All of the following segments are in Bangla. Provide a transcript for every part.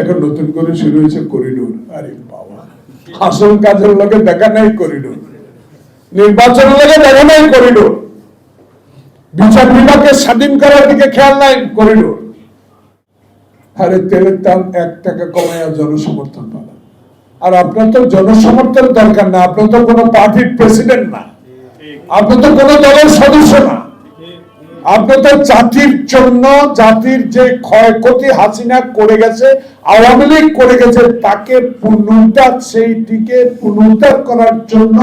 এখন নতুন করে শুরু হয়েছে করিডোর। আরে বাবা। আসল কাজের লোকে দেখা নাই করিডোর। নির্বাচনের লোকে দেখা নাই করিডোর। বিচার বিভাগকে স্বাধীন করার দিকে খেয়াল নাই করিডোর। আরে তেলের দাম এক টাকা কমায় জনসমর্থন পাবেন আর আপনার তো জনসমর্থন দরকার না, আপনার তো কোনো পার্টির প্রেসিডেন্ট না। আপনি তো কোনো দলের সদস্য না। আপনি তো জাতির জন্য, জাতির যে ক্ষয়ক্ষতি হাসিনা করে গেছে, আওয়ামী লীগ করে গেছে, তাকে পুনরুদ্ধার, সেইটিকে পুনরুদ্ধার করার জন্য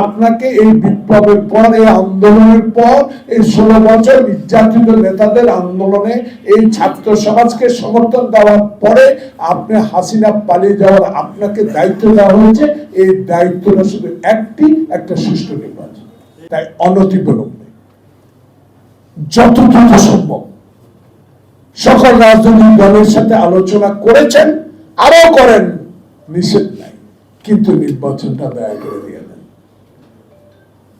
আপনাকে এই বিপ্লবের পর, এই আন্দোলনের পর, এই ষোলো বছর নির্যাতিত নেতাদের আন্দোলনে এই ছাত্র সমাজকে সমর্থন দেওয়ার পরে আপনি হাসিনা পালিয়ে যাওয়ার আপনাকে দায়িত্ব দেওয়া হয়েছে। এই দায়িত্বটা শুধু একটি, একটা সুষ্ঠু নির্বাচন। তাই অনতিবিলম্বে যত দ্রুত সম্ভব। সকল রাজনৈতিক দলের সাথে আলোচনা করেছেন আরও করেন, নিষেধ নাই। কিন্তু নির্বাচনটা দয়া করে দিয়ে দেন।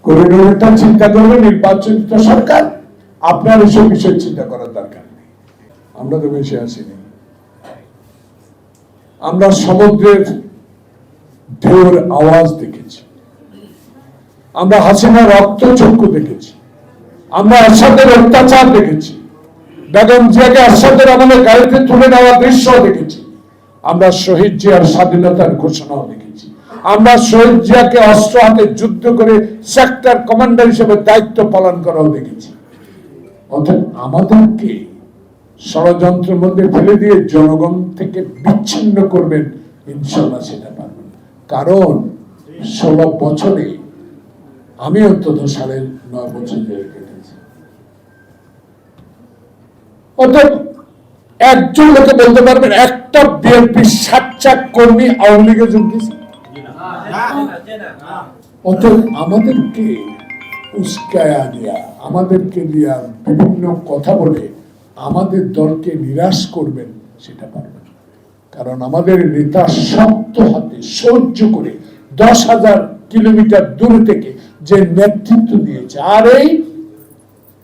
করিডোরটা চিন্তা করবে নির্বাচনিত সরকার। আপনার এসব বিষয় চিন্তা করার দরকার নেই। আমরা তো বেশি আসিনি। আমরা সমুদ্রের ঢেউর আওয়াজ দেখেছি। আমরা হাসিনা রক্ত চক্ষু দেখেছি। আমরা আসাদের অত্যাচার দেখেছি। বেগম জিয়াকে আসাদের আমাদের গাড়িতে তুলে নেওয়ার দৃশ্য দেখেছি। আমরা শহীদ জিয়ার স্বাধীনতার ঘোষণাও দেখেছি। আমরা শহীদ জিয়াকে অস্ত্র হাতে যুদ্ধ করে সেক্টর কমান্ডার হিসেবে দায়িত্ব পালন করাও দেখেছি। অর্থাৎ আমাদেরকে ষড়যন্ত্রের মধ্যে ফেলে দিয়ে জনগণ থেকে বিচ্ছিন্ন করবেন ইনশাল্লাহ সেটা পারবেন কারণ ষোলো বছরে আমি অন্তত সাড়ে নয় বছর জেলে কেটেছি একজন লোকে বলতে পারবেন, একটা বিএনপি কর্মী আওয়ামী লীগে যোগ দিয়েছে। আমাদেরকে উস্কায়া দেয়া, আমাদেরকে বিভিন্ন কথা বলে আমাদের দলকে নিরাশ করবেন, সেটা পারবেন কারণ আমাদের নেতা শক্ত হাতে সহ্য করে দশ হাজার কিলোমিটার দূরে থেকে যে নেতৃত্ব দিয়েছে, আর এই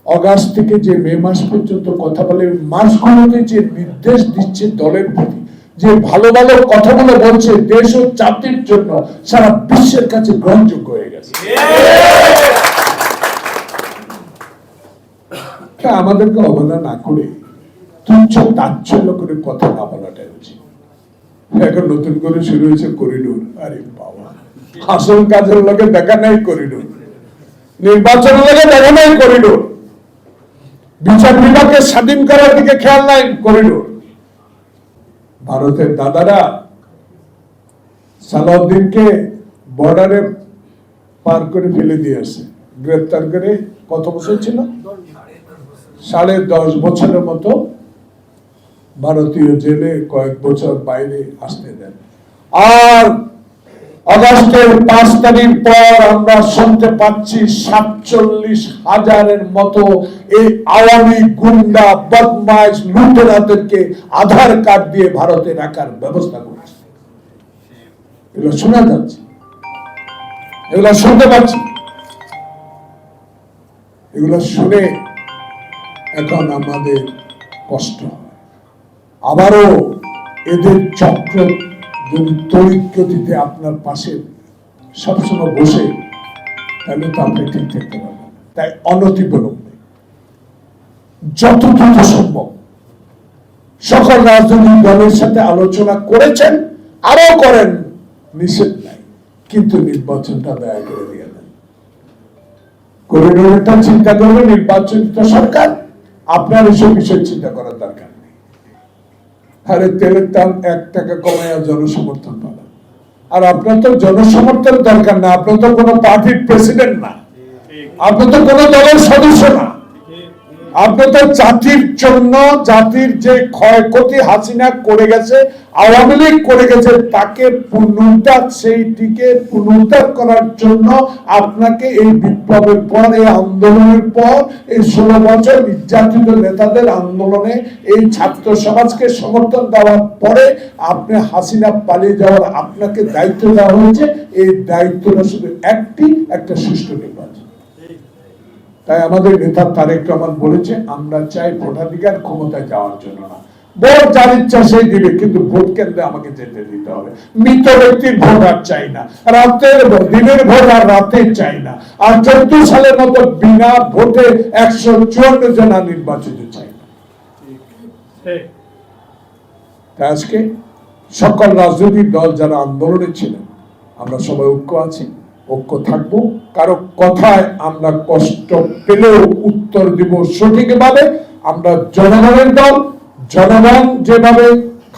অগাস্ট থেকে যে মে মাস পর্যন্ত কথা বলে, মাসগুলোতে যে নির্দেশ দিচ্ছে দলের প্রতি, যে ভালো ভালো কথাগুলো বলছে দেশ ও জাতির জন্য সারা বিশ্বের কাছে গ্রহণযোগ্য হয়ে গেছে। আমাদেরকে অবহেলা না করে তুচ্ছ তাচ্ছল্য করে কথা না বলাটাই উচিত। এখন নতুন করে শুরু হয়েছে করিডোর। আরে বাবা, আসল কাজের লোকে দেখা নাই করিডোর। নির্বাচনের লোকে দেখা নাই করিডোর। বিচার বিভাগকে স্বাধীন করার দিকে খেয়াল নাই, করিডোর। ভারতের দাদারা সালাউদ্দিনকে বর্ডারে পার করে ফেলে দিয়ে আসে। গ্রেপ্তার করে কত বছর ছিল? সাড়ে দশ বছরের মতো ভারতীয় জেলে কয়েক বছর বাইরে আসতে দেন। আর আগস্টের পাঁচ তারিখ পর আমরা শুনতে পাচ্ছি সাতচল্লিশ হাজারের মতো এই আওয়ামী গুন্ডা, বদমাইশ লুটেরাদেরকে আধার কার্ড দিয়ে ভারতে রাখার ব্যবস্থা করছে। এগুলো শোনা যাচ্ছে। এগুলো শুনতে পাচ্ছি। এগুলো শুনে এখন আমাদের কষ্ট আবারও এদের চক্র যদি তড়িৎ গতিতে আপনার পাশে সবসময় বসে, তাহলে তো আপনি ঠিক থাকতে পারবেন। তাই অনতি বিলম্বে যত দ্রুত সম্ভব। সকল রাজনৈতিক দলের সাথে আলোচনা করেছেন আরও করেন, নিষেধ নাই। কিন্তু নির্বাচনটা দয়া করে দিয়ে দেন। করিডোরটা চিন্তা করবে নির্বাচনিত সরকার, আপনার এসব বিষয় চিন্তা করার দরকার আরে তেলের দাম এক টাকা কমায় জনসমর্থন পাবেন আর আপনার তো জনসমর্থন দরকার না, আপনার তো কোনো পার্টির প্রেসিডেন্ট না। আপনার তো কোনো দলের সদস্য না। আপনি জাতির জন্য জাতির যে ক্ষয়ক্ষতি হাসিনা করে গেছে, আওয়ামী লীগ করে গেছে, তাকে পুনরুদ্ধার, সেইটিকে পুনরুদ্ধার করার জন্য আপনাকে এই বিপ্লবের পর, এই আন্দোলনের পর, এই ষোলো বছর নির্যাতিত নেতাদের আন্দোলনে এই ছাত্র সমাজকে সমর্থন দেওয়ার পরে আপনি হাসিনা পালিয়ে যাওয়ার আপনাকে দায়িত্ব দেওয়া হয়েছে। এই দায়িত্বটা শুধু একটি, একটা সুষ্ঠু নির্বাচন। তাই আমাদের নেতা তারেক রহমান বলেছে, আমরা চাই ভোটাধিকার ক্ষমতায় যাওয়ার জন্য না। ভোট যার ইচ্ছা সেই দিবে, কিন্তু ভোট কেন্দ্রে আমাকে যেতে দিতে হবে। মৃত ব্যক্তির ভোট আর চাই না। রাতের দিনের ভোট আর রাতে চাই না। আর চোদ্দ সালের মতো বিনা ভোটে একশো চুয়ান্ন জনা নির্বাচিত চাই না। আজকে সকল রাজনৈতিক দল যারা আন্দোলনে ছিলেন, আমরা সবাই ঐক্য আছি। ঐক্য থাকব। কারও কথায় আমরা কষ্ট পেলেও উত্তর দিব সঠিকভাবে। আমরা জনগণের দল, জনগণ যেভাবে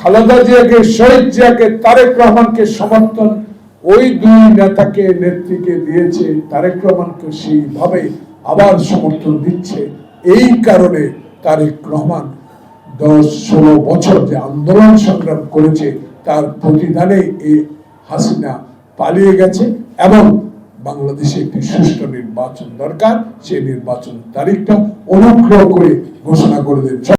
খালেদা জিয়াকে, শহীদ জিয়াকে, তারেক রহমানকে সমর্থন, ওই দুই নেতাকে নেত্রীকে দিয়েছে, তারেক রহমানকে সেইভাবে আবার সমর্থন দিচ্ছে। এই কারণে তারেক রহমান দশ, ষোলো বছর যে আন্দোলন সংগ্রাম করেছে, তার প্রতিদানে এই হাসিনা পালিয়ে গেছে। এবং বাংলাদেশে একটি সুষ্ঠু নির্বাচন দরকার সেই নির্বাচন তারিখটা অনুগ্রহ করে ঘোষণা করে দেন।